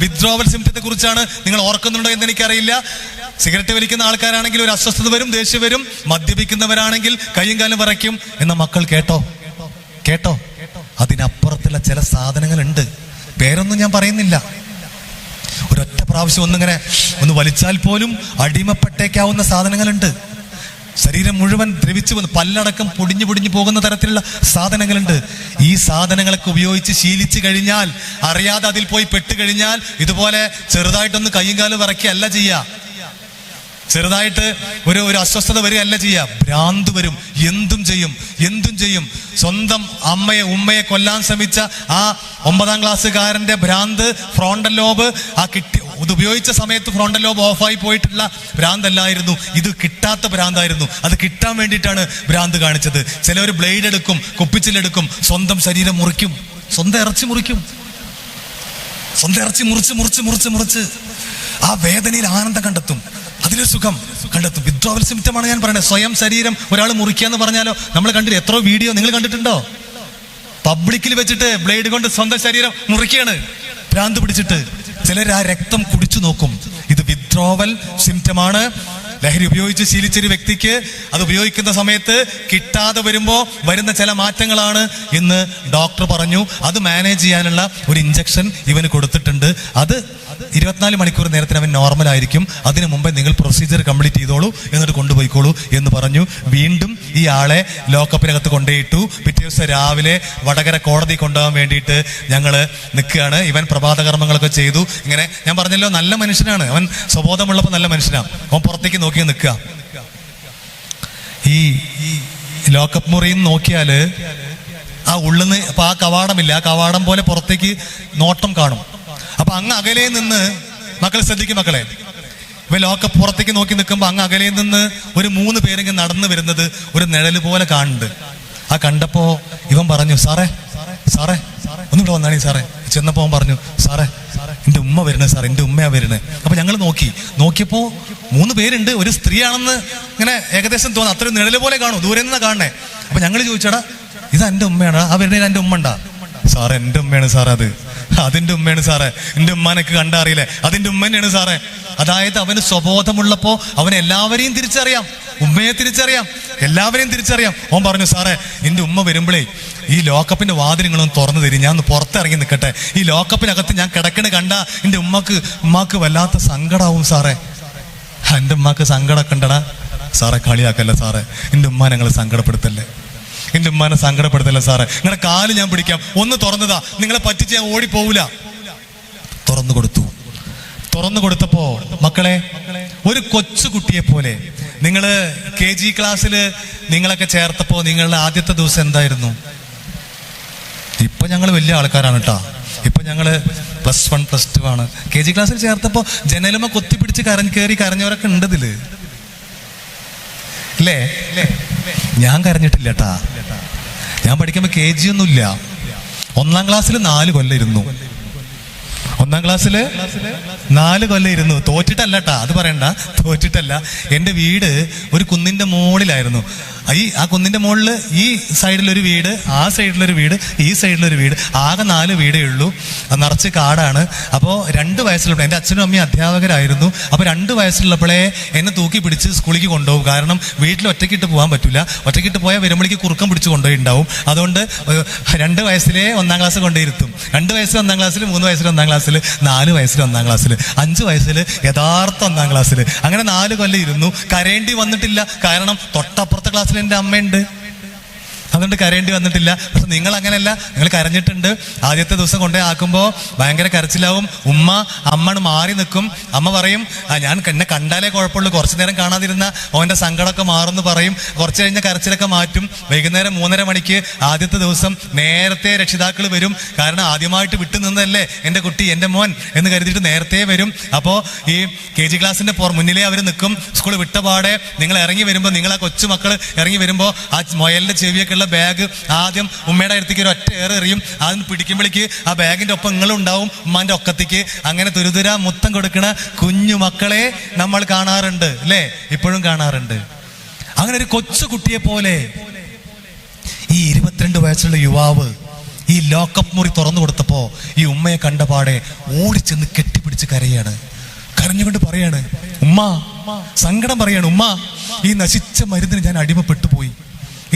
Withdrawal സിംറ്റത്തെ കുറിച്ചാണ് നിങ്ങൾ ഓർക്കുന്നുണ്ടോ എന്ന് എനിക്കറിയില്ല. സിഗരറ്റ് വലിക്കുന്ന ആൾക്കാരാണെങ്കിൽ ഒരു അസ്വസ്ഥത വരും ദേഷ്യം വരും. മദ്യപിക്കുന്നവരാണെങ്കിൽ കയ്യും കാലും വിറയ്ക്കും എന്ന മക്കൾ കേട്ടോ? കേട്ടോ? അതിനപ്പുറത്തുള്ള ചില സാധനങ്ങളുണ്ട്. പേരൊന്നും ഞാൻ പറയുന്നില്ല. ഒരൊറ്റ പ്രാവശ്യം ഒന്നിങ്ങനെ ഒന്ന് വലിച്ചാൽ പോലും അടിമപ്പെട്ടേക്കാവുന്ന സാധനങ്ങളുണ്ട്. ശരീരം മുഴുവൻ ദ്രവിച്ചു വന്ന് പല്ലടക്കം പൊടിഞ്ഞു പൊടിഞ്ഞു പോകുന്ന തരത്തിലുള്ള സാധനങ്ങളുണ്ട്. ഈ സാധനങ്ങളൊക്കെ ഉപയോഗിച്ച് ശീലിച്ചു കഴിഞ്ഞാൽ അറിയാതെ അതിൽ പോയി പെട്ടുകഴിഞ്ഞാൽ ഇതുപോലെ ചെറുതായിട്ടൊന്ന് കയ്യും കാലും വിറക്കുകയല്ല ചെയ്യുക ചെറുതായിട്ട് ഒരു ഒരു അസ്വസ്ഥത വരികയല്ല ചെയ്യുക ഭ്രാന്ത് വരും. എന്തും ചെയ്യും. എന്തും ചെയ്യും. സ്വന്തം അമ്മയെ ഉമ്മയെ കൊല്ലാൻ ശ്രമിച്ച ആ ഒമ്പതാം ക്ലാസ്സുകാരന്റെ ഭ്രാന്ത് ഫ്രോണ്ടൽ ലോബ് ആ കിട്ടി ഇത് ഉപയോഗിച്ച സമയത്ത് ഫ്രോണ്ടൽ ലോബ് ഓഫായി പോയിട്ടുള്ള ഭ്രാന്തല്ലായിരുന്നു. ഇത് കിട്ടാത്ത ഭ്രാന്തായിരുന്നു. അത് കിട്ടാൻ വേണ്ടിയിട്ടാണ് ഭ്രാന്ത് കാണിച്ചത്. ചിലവർ ബ്ലേഡ് എടുക്കും കുപ്പിച്ചിലെടുക്കും സ്വന്തം ശരീരം മുറിക്കും. സ്വന്തം ഇറച്ചി മുറിക്കും. സ്വന്തം ഇറച്ചി മുറിച്ച് മുറിച്ച് മുറിച്ച് മുറിച്ച്. ആ വേദനയിൽ ആനന്ദം കണ്ടെത്തും. അതിലെ സുഖം കണ്ടെത്തും. വിദ്രോവൽ സിംറ്റമാണ് ഞാൻ പറയുന്നത്. സ്വയം ശരീരം ഒരാൾ മുറിക്കുക എന്ന് പറഞ്ഞാലോ? നമ്മൾ കണ്ടിട്ട് എത്രയോ വീഡിയോ നിങ്ങൾ കണ്ടിട്ടുണ്ടോ? പബ്ലിക്കിൽ വെച്ചിട്ട് ബ്ലേഡ് കൊണ്ട് സ്വന്തം ശരീരം മുറിക്കുകയാണ്. ഭ്രാന്ത് പിടിച്ചിട്ട്. ചിലർ ആ രക്തം കുടിച്ചു നോക്കും. ഇത് വിത്ഡ്രോവൽ സിംറ്റമാണ് ലഹരി ഉപയോഗിച്ച് ശീലിച്ചൊരു വ്യക്തിക്ക് അത് ഉപയോഗിക്കുന്ന സമയത്ത് കിട്ടാതെ വരുമ്പോൾ വരുന്ന ചില മാറ്റങ്ങളാണ് ഇന്ന് ഡോക്ടർ പറഞ്ഞു. അത് മാനേജ് ചെയ്യാനുള്ള ഒരു ഇഞ്ചക്ഷൻ ഇവന് കൊടുത്തിട്ടുണ്ട്. അത് ഇരുപത്തിനാല് മണിക്കൂർ നേരത്തിന് അവൻ നോർമൽ ആയിരിക്കും. അതിനു മുമ്പേ നിങ്ങൾ പ്രൊസീജിയർ കംപ്ലീറ്റ് ചെയ്തോളൂ എന്നിട്ട് കൊണ്ടുപോയിക്കോളൂ എന്ന് പറഞ്ഞു. വീണ്ടും ഈ ആളെ ലോക്കപ്പിനകത്ത് കൊണ്ടുപോയിട്ടു. പിറ്റേ ദിവസം രാവിലെ വടകര കോടതി കൊണ്ടുപോകാൻ വേണ്ടിയിട്ട് ഞങ്ങൾ നിൽക്കുകയാണ്. ഇവൻ പ്രഭാത കർമ്മങ്ങളൊക്കെ ചെയ്തു. ഇങ്ങനെ ഞാൻ പറഞ്ഞല്ലോ നല്ല മനുഷ്യനാണ്. അവൻ സ്വബോധമുള്ളപ്പോൾ നല്ല മനുഷ്യനാണ് അവൻ പുറത്തേക്ക് നോക്കി നിൽക്കുക. ഈ ലോക്കപ്പ് മുറിയിൽ നിന്ന് നോക്കിയാൽ ആ നിന്ന് അപ്പൊ ആ കവാടമില്ല. ആ കവാടം പോലെ പുറത്തേക്ക് നോട്ടം കാണും. അപ്പൊ അങ്ങ് അകലെ നിന്ന് മക്കൾ ശ്രദ്ധിക്കും മക്കളെ. ഇപ്പൊ ലോക്കപ്പ് പുറത്തേക്ക് നോക്കി നിൽക്കുമ്പോ അങ്ങ് അകലെ നിന്ന് ഒരു മൂന്ന് പേരെങ്കിലും നടന്നു വരുന്നത് ഒരു നിഴൽ പോലെ കാണുന്നുണ്ട്. ആ കണ്ടപ്പോ ഇവൻ പറഞ്ഞു സാറേ സാറേ ഒന്നുകൂടെ വന്നാണീ സാറേ. ചെന്നപ്പോ അവൻ പറഞ്ഞു സാറേ എന്റെ ഉമ്മ വരുന്നത് സാർ എന്റെ ഉമ്മയാ വരുന്നത് അപ്പൊ ഞങ്ങൾ നോക്കി. നോക്കിയപ്പോ മൂന്ന് പേരുണ്ട് ഒരു സ്ത്രീയാണെന്ന് ഇങ്ങനെ ഏകദേശം തോന്നുന്നു. അത്രയും നിഴൽ പോലെ കാണും ദൂരെ നിന്നാ കാണണേ അപ്പൊ ഞങ്ങൾ ചോദിച്ചടാ ഇത് എന്റെ ഉമ്മയാണ് ആ വരുന്നതിന് എന്റെ ഉമ്മ ഉണ്ടാ? സാറേ എന്റെ ഉമ്മയാണ് സാർ അത്. അതിന്റെ ഉമ്മയാണ് സാറേ. എന്റെ ഉമ്മാനൊക്കെ കണ്ടറിയില്ലേ? അതിന്റെ ഉമ്മ തന്നെയാണ് സാറേ. അതായത് അവന് സ്വബോധമുള്ളപ്പോ അവൻ എല്ലാവരെയും തിരിച്ചറിയാം. ഉമ്മയെ തിരിച്ചറിയാം. എല്ലാവരെയും തിരിച്ചറിയാം. ഓൻ പറഞ്ഞു സാറേ എന്റെ ഉമ്മ വരുമ്പോഴേ ഈ ലോക്കപ്പിന്റെ വാതിൽ തുറന്നു തരും. ഞാൻ ഒന്ന് പുറത്തിറങ്ങി നിൽക്കട്ടെ ഈ ലോക്കപ്പിനകത്ത് ഞാൻ കിടക്കണ കണ്ട എന്റെ ഉമ്മക്ക് ഉമ്മാക്ക് വല്ലാത്ത സങ്കടാവും സാറേ. എന്റെ ഉമ്മാക്ക് സങ്കടമൊക്കെ കണ്ടടാ സാറേ കളിയാക്കല്ലേ സാറേ. എന്റെ ഉമ്മ ഞങ്ങൾ സങ്കടപ്പെടുത്തല്ലേ? എന്റെ ഉമ്മാനെ സങ്കടപ്പെടുത്തല്ല സാറേ? നിങ്ങളുടെ കാൽ ഞാൻ പിടിക്കാം. ഒന്ന് തുറന്നതാ. നിങ്ങളെ പറ്റിച്ച് ഞാൻ ഓടിപ്പോവില്ല തുറന്നു കൊടുത്തു. തുറന്നു കൊടുത്തപ്പോ മക്കളെ ഒരു കൊച്ചു കുട്ടിയെ പോലെ നിങ്ങൾ കെ ജി ക്ലാസ്സിൽ നിങ്ങളൊക്കെ ചേർത്തപ്പോ നിങ്ങളുടെ ആദ്യത്തെ ദിവസം എന്തായിരുന്നു? ഇപ്പൊ ഞങ്ങൾ വലിയ ആൾക്കാരാണ് കേട്ടോ ഇപ്പൊ ഞങ്ങൾ പ്ലസ് വൺ പ്ലസ് ടു ആണ്. കെ ജി ക്ലാസ്സിൽ ചേർത്തപ്പോ ജനലുമ കൊത്തിപ്പിടിച്ച് കരഞ്ഞ് കയറി കരഞ്ഞവരൊക്കെ ഉണ്ട് ഇതിൽ. അല്ലേ ഞാൻ കരഞ്ഞിട്ടില്ല കേട്ടാ ഞാൻ പഠിക്കുമ്പോൾ കെ ജി ഒന്നുമില്ല. ഒന്നാം ക്ലാസ്സിൽ നാല് കൊല്ലം ഇരുന്നു. ഒന്നാം ക്ലാസ്സിൽ നാല് കൊല്ലം ഇരുന്നു. തോറ്റിട്ടല്ല കേട്ടാ അത് പറയണ്ട. തോറ്റിട്ടല്ല. എന്റെ വീട് ഒരു കുന്നിന്റെ മുകളിലായിരുന്നു ഈ ആ കുന്നിന്റെ മുകളിൽ ഈ സൈഡിലൊരു വീട് ആ സൈഡിലൊരു വീട് ഈ സൈഡിലൊരു വീട് ആകെ നാല് വീടേ ഉള്ളൂ. നിറച്ച് കാടാണ്. അപ്പോൾ രണ്ട് വയസ്സിലുള്ള എന്റെ അച്ഛനും അമ്മയും അധ്യാപകരായിരുന്നു. അപ്പോൾ രണ്ട് വയസ്സിലുള്ളപ്പോഴേ എന്നെ തൂക്കി പിടിച്ച് സ്കൂളിലേക്ക് കൊണ്ടുപോകും. കാരണം വീട്ടിൽ ഒറ്റയ്ക്കിട്ട് പോകാൻ പറ്റില്ല. ഒറ്റയ്ക്കിട്ട് പോയാൽ വരുമ്പോഴേക്ക് കുറുക്കം പിടിച്ച് കൊണ്ടുപോയിണ്ടാവും. അതുകൊണ്ട് രണ്ട് വയസ്സിലെ ഒന്നാം ക്ലാസ് കൊണ്ടിരുത്തും രണ്ട് വയസ്സിൽ ഒന്നാം ക്ലാസ്സിൽ മൂന്ന് വയസ്സിൽ ഒന്നാം ക്ലാസ്സിൽ നാല് വയസ്സിൽ ഒന്നാം ക്ലാസ്സിൽ അഞ്ച് വയസ്സിൽ യഥാർത്ഥ ഒന്നാം ക്ലാസ്സിൽ. അങ്ങനെ നാല് കൊല്ലം ഇരുന്നു. കരയേണ്ടി വന്നിട്ടില്ല. കാരണം തൊട്ടപ്പുറത്തെ ക്ലാസ്സിൽ എന്റെ അമ്മയുണ്ട്. അതുകൊണ്ട് കരയേണ്ടി വന്നിട്ടില്ല. പക്ഷെ നിങ്ങൾ അങ്ങനെയല്ല നിങ്ങൾ കരഞ്ഞിട്ടുണ്ട്. ആദ്യത്തെ ദിവസം കൊണ്ടേ ആക്കുമ്പോൾ ഭയങ്കര കരച്ചിലാവും. ഉമ്മ അമ്മണ് മാറി നിൽക്കും. അമ്മ പറയും ഞാൻ എന്നെ കണ്ടാലേ കുഴപ്പമുള്ളൂ. കുറച്ചു നേരം കാണാതിരുന്ന ഓന്റെ സങ്കടമൊക്കെ മാറുമെന്ന് പറയും. കുറച്ച് കഴിഞ്ഞ കരച്ചിലൊക്കെ മാറ്റും. വൈകുന്നേരം മൂന്നര മണിക്ക് ആദ്യത്തെ ദിവസം നേരത്തെ രക്ഷിതാക്കൾ വരും. കാരണം ആദ്യമായിട്ട് വിട്ടു നിന്നതല്ലേ എന്റെ കുട്ടി എന്റെ മോൻ എന്ന് കരുതിയിട്ട് നേരത്തെ വരും. അപ്പോൾ ഈ കെ ജി ക്ലാസ്സിന്റെ മുന്നിലെ അവർ നിൽക്കും. സ്കൂൾ വിട്ട പാടെ നിങ്ങൾ ഇറങ്ങി വരുമ്പോൾ നിങ്ങൾ ആ കൊച്ചു മക്കൾ ഇറങ്ങി വരുമ്പോൾ ആ മൊയലിന്റെ ചെവിയൊക്കെ ഉള്ള ബാഗ് ആദ്യം ഉമ്മയുടെ അടുത്തേക്ക് ഒരു ഒറ്റ ഏറെ എറിയും. ആദ്യം പിടിക്കുമ്പോഴേക്ക് ആ ബാഗിന്റെ ഒപ്പം നിങ്ങളുണ്ടാവും ഉമ്മാന്റെ ഒക്കത്തേക്ക്. അങ്ങനെ തുരുതുര മുത്തം കൊടുക്കുന്ന കുഞ്ഞു മക്കളെ നമ്മൾ കാണാറുണ്ട് അല്ലേ? ഇപ്പോഴും കാണാറുണ്ട്. അങ്ങനെ ഒരു കൊച്ചു കുട്ടിയെ പോലെ ഈ ഇരുപത്തിരണ്ട് വയസ്സുള്ള യുവാവ് ഈ ലോക്കപ്പ് മുറി തുറന്നു കൊടുത്തപ്പോ ഈ ഉമ്മയെ കണ്ട പാടെ ഓടിച്ചെന്ന് കെട്ടിപ്പിടിച്ച് കരയാണ്. കരഞ്ഞുകൊണ്ട് പറയാണ് ഉമ്മ സങ്കടം പറയാണ് ഉമ്മ ഈ നശിച്ച മരുന്നിന് ഞാൻ അടിമപ്പെട്ടു പോയി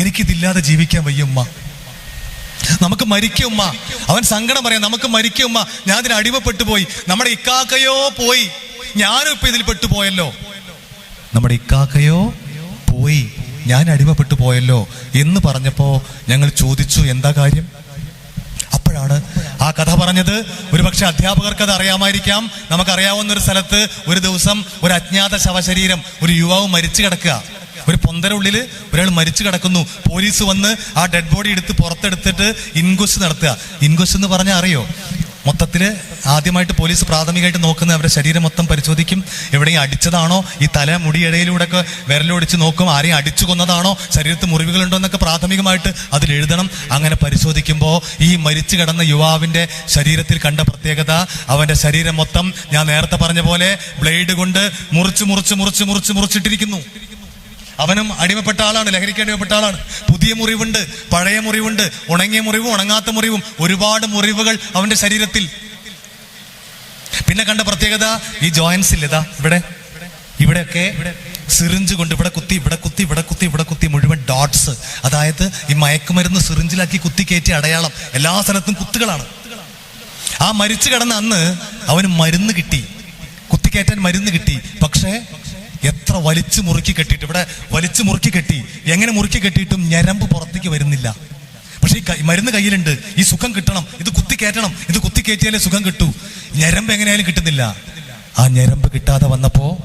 എനിക്കിതില്ലാതെ ജീവിക്കാൻ വയ്യ ഉമ്മ നമുക്ക് മരിക്കുമ്മ. അവൻ സങ്കടം പറയാം നമുക്ക് മരിക്കുമ്മ. ഞാൻ ഇതിന് അടിമപ്പെട്ടു പോയി. നമ്മുടെ ഇക്കാക്കയോ പോയി. ഞാനും ഇപ്പൊ ഇതിൽ പെട്ടുപോയല്ലോ നമ്മുടെ ഇക്കാക്കയോ പോയി. ഞാൻ അടിമപ്പെട്ടു പോയല്ലോ എന്ന് പറഞ്ഞപ്പോ ഞങ്ങൾ ചോദിച്ചു എന്താ കാര്യം? അപ്പോഴാണ് ആ കഥ പറഞ്ഞത്. ഒരുപക്ഷെ അധ്യാപകർക്ക് അത് അറിയാമായിരിക്കാം. നമുക്കറിയാവുന്ന ഒരു സ്ഥലത്ത് ഒരു ദിവസം ഒരു അജ്ഞാത ശവശരീരം ഒരു യുവാവ് മരിച്ചു കിടക്കുക. ഒരു പൊന്തര ഉള്ളിൽ ഒരാൾ മരിച്ചു കിടക്കുന്നു. പോലീസ് വന്ന് ആ ഡെഡ് ബോഡി എടുത്ത് പുറത്തെടുത്തിട്ട് ഇൻക്വസ്റ്റ് നടത്തുക. ഇൻക്വസ്റ്റ് എന്ന് പറഞ്ഞാൽ അറിയോ? മൊത്തത്തിൽ ആദ്യമായിട്ട് പോലീസ് പ്രാഥമികമായിട്ട് നോക്കുന്നത് അവരുടെ ശരീരം മൊത്തം പരിശോധിക്കും. എവിടെയും അടിച്ചതാണോ? ഈ തല മുടിയിടയിലൂടെ ഒക്കെ വിരലൊടിച്ച് നോക്കും. ആരെയും അടിച്ചു കൊന്നതാണോ? ശരീരത്ത് മുറിവുകളുണ്ടോ എന്നൊക്കെ പ്രാഥമികമായിട്ട് അതിൽ എഴുതണം. അങ്ങനെ പരിശോധിക്കുമ്പോൾ ഈ മരിച്ചു കിടന്ന യുവാവിന്റെ ശരീരത്തിൽ കണ്ട പ്രത്യേകത അവന്റെ ശരീരം മൊത്തം ഞാൻ നേരത്തെ പറഞ്ഞ പോലെ ബ്ലേഡ് കൊണ്ട് മുറിച്ച് മുറിച്ച് മുറിച്ച് മുറിച്ച് മുറിച്ചിട്ടിരിക്കുന്നു. അവനും അടിമപ്പെട്ട ആളാണ് ലഹരിക്ക് അടിമപ്പെട്ട ആളാണ്. പുതിയ മുറിവുണ്ട് പഴയ മുറിവുണ്ട് ഉണങ്ങിയ മുറിവും ഉണങ്ങാത്ത മുറിവും. ഒരുപാട് മുറിവുകൾ അവന്റെ ശരീരത്തിൽ. പിന്നെ കണ്ട പ്രത്യേകത ഈ ജോയിൻസ് ഇല്ലതാ ഇവിടെ. ഇവിടെയൊക്കെ സിറിഞ്ച് കൊണ്ട് ഇവിടെ കുത്തി ഇവിടെ കുത്തി ഇവിടെ കുത്തി ഇവിടെ കുത്തി മുഴുവൻ ഡോട്ട്സ്. അതായത് ഈ മയക്കുമരുന്ന് സിറിഞ്ചിലാക്കി കുത്തി കയറ്റിയ അടയാളം എല്ലാ സ്ഥലത്തും കുത്തുകളാണ്. ആ മരിച്ചു കിടന്ന അന്ന് അവന് മരുന്ന് കിട്ടി. കുത്തിക്കയറ്റാൻ മരുന്ന് കിട്ടി. പക്ഷേ എത്ര വലിച്ചു മുറുക്കി കെട്ടിയിട്ട് ഇവിടെ വലിച്ചു മുറുക്കി കെട്ടി എങ്ങനെ മുറുക്കി കെട്ടിയിട്ടും ഞരമ്പ് പുറത്തേക്ക് വരുന്നില്ല. പക്ഷെ ഈ മരുന്ന് കയ്യിലുണ്ട് ഈ സുഖം കിട്ടണം ഇത് കുത്തി കയറ്റണം ഇത് കുത്തി കയറ്റിയാലേ സുഖം കിട്ടൂ. ഞരമ്പ് എങ്ങനെയായാലും കിട്ടുന്നില്ല. ആ ഞരമ്പ് കിട്ടാതെ വന്നപ്പോ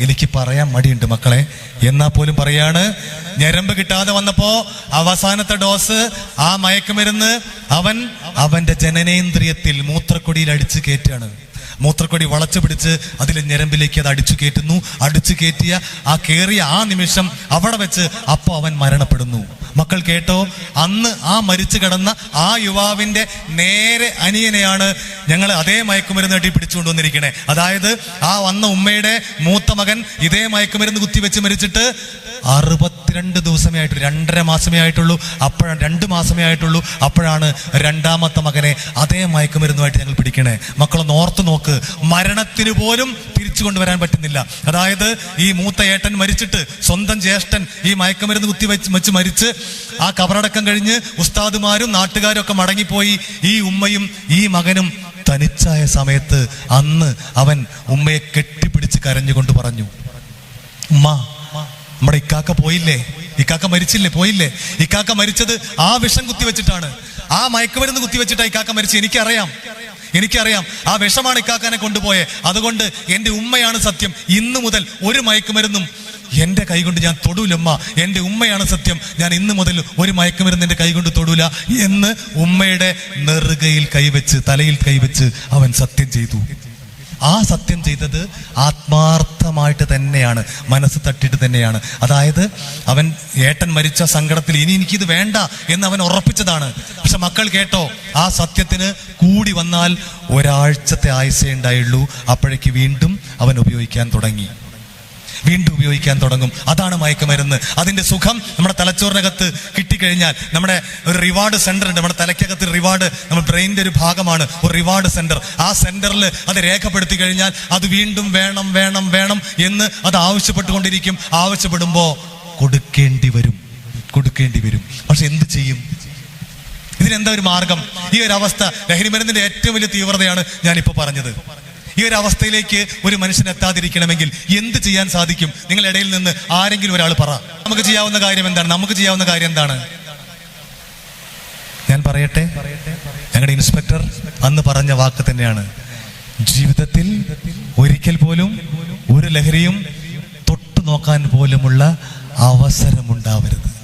എനിക്ക് പറയാൻ മടിയുണ്ട് മക്കളെ. എന്നാ പോലും പറയാണ്. ഞരമ്പ് കിട്ടാതെ വന്നപ്പോ അവസാനത്തെ ഡോസ് ആ മയക്കുമരുന്ന് അവൻ അവന്റെ ജനനേന്ദ്രിയത്തിൽ മൂത്രക്കൊടിയിൽ അടിച്ചു കയറ്റാണ്. മൂത്രക്കൊടി വളച്ചു പിടിച്ച് അതിലെ ഞരമ്പിലേക്ക് അത് അടിച്ചു കയറ്റുന്നു. അടിച്ചു കയറ്റിയ ആ കയറിയ ആ നിമിഷം അവിടെ വെച്ച് അപ്പോൾ അവൻ മരണപ്പെടുന്നു. മക്കൾ കേട്ടോ അന്ന് ആ മരിച്ചു കിടന്ന ആ യുവാവിന്റെ നേരെ അനിയനെയാണ് ഞങ്ങൾ അതേ മയക്കുമരുന്ന് കെട്ടി പിടിച്ചുകൊണ്ടുവന്നിരിക്കണേ അതായത് ആ വന്ന ഉമ്മയുടെ മൂത്ത മകൻ ഇതേ മയക്കുമരുന്ന് കുത്തിവെച്ച് മരിച്ചിട്ട് അറുപത്തിരണ്ട് ദിവസമേ ആയിട്ടുള്ളൂ. രണ്ടര മാസമേ ആയിട്ടുള്ളൂ. അപ്പോഴാണ് രണ്ട് മാസമേ ആയിട്ടുള്ളൂ. അപ്പോഴാണ് രണ്ടാമത്തെ മകനെ അതേ മയക്കുമരുന്നുമായിട്ട് ഞങ്ങൾ പിടിക്കണേ. മക്കളൊന്ന് ഓർത്ത് നോക്ക്. മരണത്തിന് പോലും തിരിച്ചു കൊണ്ടുവരാൻ പറ്റുന്നില്ല. അതായത് ഈ മൂത്ത ഏട്ടൻ മരിച്ചിട്ട് സ്വന്തം ജ്യേഷ്ഠൻ ഈ മയക്കുമരുന്ന് കുത്തിവെച്ച് വെച്ച് മരിച്ച് ആ കബറടക്കം കഴിഞ്ഞ് ഉസ്താദുമാരും നാട്ടുകാരും ഒക്കെ മടങ്ങിപ്പോയി. ഈ ഉമ്മയും ഈ മകനും തനിച്ചായ സമയത്ത് അന്ന് അവൻ ഉമ്മയെ കെട്ടിപ്പിടിച്ച് കരഞ്ഞുകൊണ്ട് പറഞ്ഞു ഉമ്മ നമ്മുടെ ഇക്കാക്ക പോയില്ലേ? ഇക്കാക്ക മരിച്ചില്ലേ? പോയില്ലേ? ഇക്കാക്ക മരിച്ചത് ആ വിഷം കുത്തിവെച്ചിട്ടാണ് ആ മയക്കുമരുന്ന് കുത്തിവെച്ചിട്ടാണ് ഇക്കാക്ക മരിച്ചു എനിക്കറിയാം. എനിക്കറിയാം. ആ വിഷമാണ് ഇക്കാക്കനെ കൊണ്ടുപോയെ. അതുകൊണ്ട് എന്റെ ഉമ്മയാണ് സത്യം. ഇന്ന് മുതൽ ഒരു മയക്കുമരുന്നും എന്റെ കൈകൊണ്ട് ഞാൻ തൊടൂലമ്മ. എന്റെ ഉമ്മയാണ് സത്യം. ഞാൻ ഇന്ന് മുതൽ ഒരു മയക്കുമരുന്ന് എന്റെ കൈകൊണ്ട് തൊടൂല എന്ന് ഉമ്മയുടെ നെറുകയിൽ കൈവച്ച് തലയിൽ കൈവച്ച് അവൻ സത്യം ചെയ്തു. ആ സത്യം ചെയ്തത് ആത്മാർത്ഥമായിട്ട് തന്നെയാണ്. മനസ്സ് തട്ടിയിട്ട് തന്നെയാണ്. അതായത് അവൻ ഏട്ടൻ മരിച്ച സങ്കടത്തിൽ ഇനി എനിക്കിത് വേണ്ട എന്ന് അവൻ ഉറപ്പിച്ചതാണ്. പക്ഷെ മക്കൾ കേട്ടോ ആ സത്യത്തിന് കൂടി വന്നാൽ ഒരാഴ്ചത്തെ ആയുസേ ഉണ്ടായുള്ളൂ. അപ്പോഴേക്ക് വീണ്ടും അവൻ ഉപയോഗിക്കാൻ തുടങ്ങി. വീണ്ടും ഉപയോഗിക്കാൻ തുടങ്ങും. അതാണ് മയക്കുമരുന്ന്. അതിന്റെ സുഖം നമ്മുടെ തലച്ചോറിനകത്ത് കിട്ടിക്കഴിഞ്ഞാൽ നമ്മുടെ ഒരു റിവാർഡ് സെന്റർ ഉണ്ട്. നമ്മുടെ തലയ്ക്കകത്ത് റിവാർഡ് നമ്മുടെ ബ്രെയിനിന്റെ ഒരു ഭാഗമാണ്. ഒരു റിവാർഡ് സെന്റർ ആ സെന്ററിൽ അത് രേഖപ്പെടുത്തി കഴിഞ്ഞാൽ അത് വീണ്ടും വേണം വേണം വേണം എന്ന് അത് ആവശ്യപ്പെട്ടുകൊണ്ടിരിക്കും. ആവശ്യപ്പെടുമ്പോ കൊടുക്കേണ്ടി വരും. കൊടുക്കേണ്ടി വരും. പക്ഷെ എന്ത് ചെയ്യും? ഇതിനെന്താ ഒരു മാർഗം? ഈ ഒരു അവസ്ഥ. ലഹരി മരുന്നിന്റെ ഏറ്റവും വലിയ തീവ്രതയാണ് ഞാനിപ്പോ പറഞ്ഞത്. ഈ ഒരു അവസ്ഥയിലേക്ക് ഒരു മനുഷ്യൻ എത്താതിരിക്കണമെങ്കിൽ എന്ത് ചെയ്യാൻ സാധിക്കും? നിങ്ങളുടെ ഇടയിൽ നിന്ന് ആരെങ്കിലും ഒരാൾ പറ. നമുക്ക് ചെയ്യാവുന്ന കാര്യം എന്താണ്? നമുക്ക് ചെയ്യാവുന്ന കാര്യം എന്താണ്? ഞാൻ പറയട്ടെ? ഞങ്ങളുടെ ഇൻസ്പെക്ടർ അന്ന് പറഞ്ഞ വാക്ക് തന്നെയാണ്. ജീവിതത്തിൽ ഒരിക്കൽ പോലും ഒരു ലഹരിയും തൊട്ടു നോക്കാൻ പോലുമുള്ള അവസരമുണ്ടാവരുത്.